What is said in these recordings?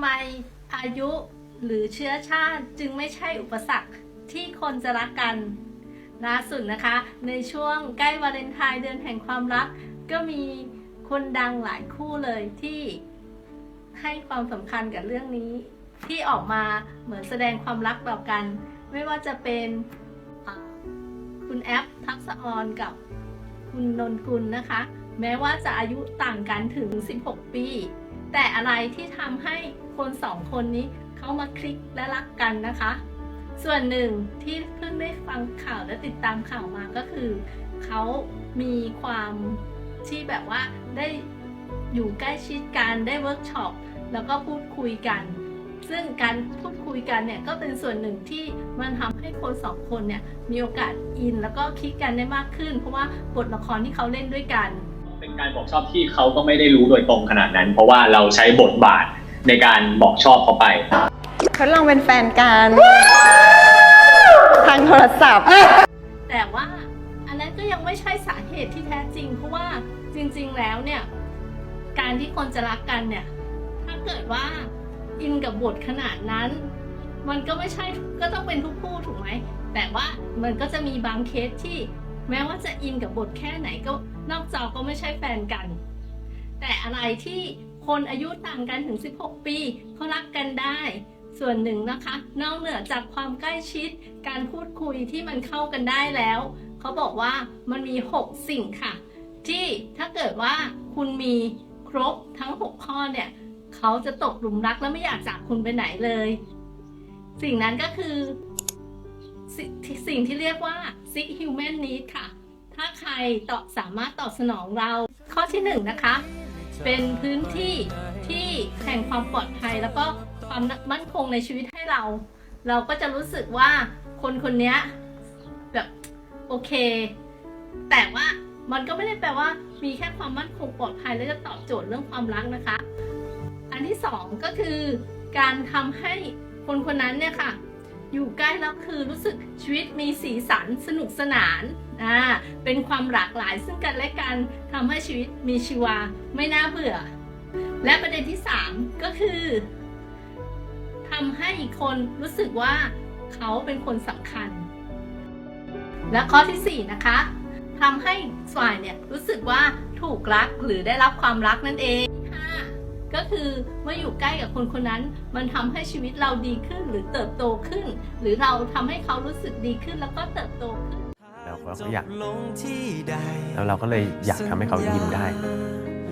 ไมอายุหรือเชื้อชาติจึงไม่ใช่อุปสรรคที่คนจะรักกันล่าสุดนะคะ ในช่วงใกล้วาเลนไทน์เดือนแห่งความรัก ก็มีคนดังหลายคู่เลยที่ให้ความสำคัญกับเรื่องนี้ ที่ออกมาเหมือนแสดงความรักต่อกัน ไม่ว่าจะเป็นคุณแอปทักษออนกับคุณนนกุลนะคะ แม้ว่าจะอายุต่างกันถึง 16 ปี แต่อะไรที่ทำให้คนสองคนนี้เขามาคลิกและรักกันนะคะ ส่วนหนึ่งที่เพิ่งได้ฟังข่าวและติดตามข่าวมาก็คือ เขามีความที่แบบว่าได้อยู่ใกล้ชิดกันได้เวิร์กช็อปแล้วก็พูดคุยกัน ซึ่งการพูดคุยกันเนี่ยก็เป็นส่วนหนึ่งที่มันทำให้คนสองคนเนี่ยมีโอกาสอินแล้วก็คลิกกันได้มากขึ้น เพราะว่าบทละครที่เขาเล่นด้วยกันเป็น การบอกชอบที่เขาก็ไม่ได้รู้โดยตรงขนาดนั้น เพราะว่าเราใช้บทบาทในการบอกชอบเขาไป ทดลองเป็นแฟนกัน ทางโทรศัพท์ แต่ว่าอันนั้นก็ยังไม่ใช่สาเหตุที่แท้จริง เพราะว่าจริง ๆ แล้วเนี่ย การที่คนจะรักกันเนี่ย ถ้าเกิดว่าอินกับบทขนาดนั้น มันก็ไม่ใช่ก็ต้องเป็นทุกคู่ถูกไหมแต่ว่ามันก็จะมีบางเคสที่ แม้ว่าจะอินกับบทแค่ไหนก็นอกจอก็ไม่ใช่แฟนกัน แต่อะไรที่คนอายุต่างกันถึง 16 ปีเขารักกันได้ ส่วนหนึ่งนะคะ นอกเหนือจากความใกล้ชิด การพูดคุยที่มันเข้ากันได้แล้วเขาบอกว่ามันมี 6 สิ่งค่ะ ที่ถ้าเกิดว่าคุณมีครบทั้ง 6 ข้อเนี่ยเขาจะตกหลุมรักและไม่อยากจากคุณไปไหนเลย สิ่งนั้นก็คือ สิสิ่งที่เรียกว่า six human need ค่ะ ถ้าใครตอบสามารถตอบสนองเรา ข้อที่หนึ่งนะคะ เป็นพื้นที่ที่แห่งความปลอดภัยแล้วก็ความมั่นคงในชีวิตให้เรา เราก็จะรู้สึกว่าคนคนนี้แบบโอเค แต่ว่ามันก็ไม่ได้แปลว่ามีแค่ความมั่นคงปลอดภัยแล้วจะตอบโจทย์เรื่องความรักนะคะ อันที่สองก็คือการทำให้คนคนนั้นเนี่ยค่ะ อยู่ใกล้แล้วคือรู้สึกชีวิตมีสีสันสนุกสนานอ่าเป็นความหลากหลายซึ่งกันและกันทำให้ชีวิตมีชีวาไม่น่าเบื่อ และประเด็นที่ 3 ก็คือทำให้อีกคนรู้สึกว่าเขาเป็นคนสำคัญ และข้อทีสี่ 4 นะคะทำให้ฝ่ายเนี่ยรู้สึกว่าถูกรักหรือได้รับความรักนั่นเอง ก็คือเมื่ออยู่ใกล้กับคนคนนั้น มันทำให้ชีวิตเราดีขึ้นหรือเติบโตขึ้น หรือเราทำให้เขารู้สึกดีขึ้นแล้วก็เติบโตขึ้นเราก็อยากแล้แล้ววเราเราก็ก็เลเลยยออยากกายทำทำให้ให้เขาเขายิ้ยิ้มมได้ได้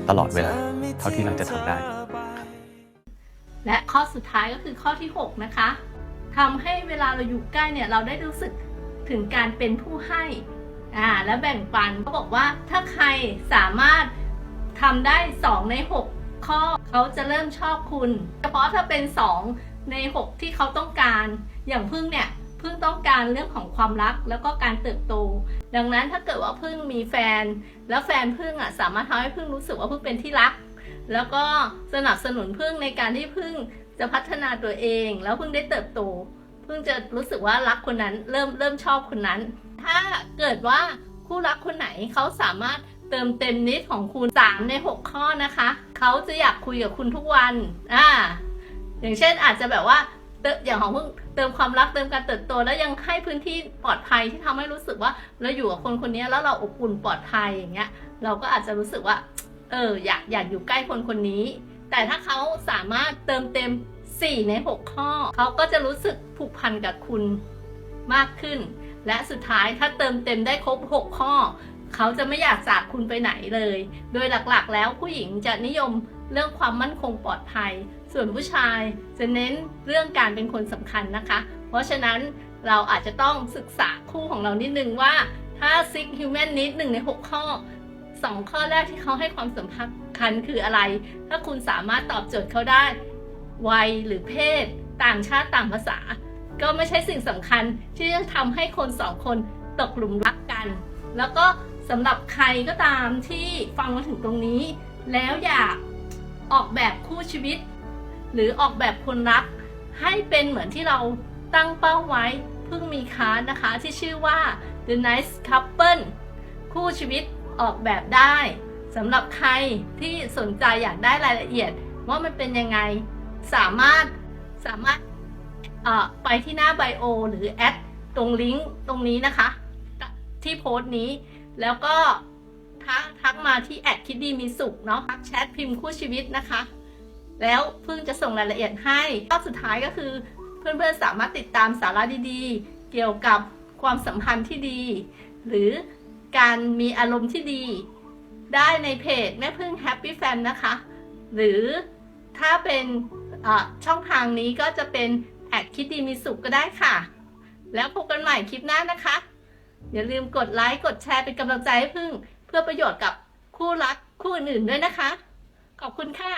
ตตลลออดดเวเวลาลาเท่าเท่าที่ที่เราเราจะจะทำทำได้ได้ และข้อสุดท้ายก็คือข้อที่ 6 นะคะทำให้เวลาเราอยู่ใกล้เนี่ยเราได้รู้สึกถึงการเป็นผู้ให้อ่าและแบ่งปันเขาบอกว่าถ้าใครสามารถทำได้ 2 ใน 6 ข้อ เขาจะเริ่มชอบคุณ เฉพาะถ้าเป็น 2 ใน 6 ที่เขาต้องการ อย่างพึ่งเนี่ยพึ่งต้องการเรื่องของความรักแล้วก็การเติบโต ดังนั้นถ้าเกิดว่าพึ่งมีแฟน แล้วแฟนพึ่งอะสามารถทำให้พึ่งรู้สึกว่าพึ่งเป็นที่รัก แล้วก็สนับสนุนพึ่งในการที่พึ่งจะพัฒนาตัวเอง แล้วพึ่งได้เติบโต พึ่งจะรู้สึกว่ารักคนนั้นเริ่มเริ่มชอบคนนั้น ถ้าเกิดว่าคู่รักคนไหนเขาสามารถ เติมเต็มนิดของคุณ 3 ใน 6 ข้อนะคะ เขาจะอยากคุยกับคุณทุกวัน อ่า อย่างเช่นอาจจะแบบว่าเติมอย่างของเพึ่งเติมความรักเติมการเติบโต แล้วยังให้พื้นที่ปลอดภัยที่ทำให้รู้สึกว่าเราอยู่กับคนคนนี้แล้วเราอบอุ่นปลอดภัยอย่างเงี้ย เราก็อาจจะรู้สึกว่า เอออยากอยากอยู่ใกล้คนคนนี้ แต่ถ้าเขาสามารถเติมเต็ม 4 ใน 6 ข้อ เขาก็จะรู้สึกผูกพันกับคุณมากขึ้น และสุดท้ายถ้าเติมเต็มได้ครบ 6 ข้อ เขาจะไม่อยากจากคุณไปไหนเลย โดยหลักๆ แล้วผู้หญิงจะนิยมเรื่องความมั่นคงปลอดภัย ส่วนผู้ชายจะเน้นเรื่องการเป็นคนสำคัญนะคะ เพราะฉะนั้นเราอาจจะต้องศึกษาคู่ของเรานิดนึงว่าถ้า six human need 1ใน 6 ข้อสองข้อแรกที่เขาให้ความสำคัญคืออะไร ถ้าคุณสามารถตอบโจทย์เขาได้ วัยหรือเพศ ต่างชาติต่างภาษา ก็ไม่ใช่สิ่งสำคัญที่จะทำให้คนสองคนตกหลุมรักกัน แล้วก็ สำหรับใครก็ตามที่ฟังมาถึงตรงนี้ แล้วอยากออกแบบคู่ชีวิต หรือออกแบบคนรัก ให้เป็นเหมือนที่เราตั้งเป้าไว้เพิ่งมีค้านะคะ ที่ชื่อว่า The Nice Couple คู่ชีวิตออกแบบได้สำหรับใครที่สนใจอยากได้รายละเอียด ว่ามันเป็นยังไงสามารถสามารถไปที่หน้าไบโอหรือแอดตรงลิงก์ตรงนี้นะคะ ที่โพสต์นี้ แล้วก็ทักทักมาที่แอดคิดดีมีสุขเนาะทักแชทพิมพ์คู่ชีวิตนะคะ แล้วเพิ่งจะส่งรายละเอียดให้รอบสุดท้ายก็คือเพื่อนๆสามารถติดตามสาระดีๆ เกี่ยวกับความสัมพันธ์ที่ดี หรือการมีอารมณ์ที่ดี ได้ในเพจแม่พึ่งแฮปปี้แฟนนะคะ หรือถ้าเป็นช่องทางนี้ก็จะเป็นแอดคิดดีมีสุขก็ได้ค่ะ แล้วพบกันใหม่คลิปหน้านะคะ อย่าลืมกดไลค์ กดแชร์เป็นกำลังใจให้พึ่ง เพื่อประโยชน์กับคู่รักคู่อื่นๆด้วยนะคะ ขอบคุณค่ะ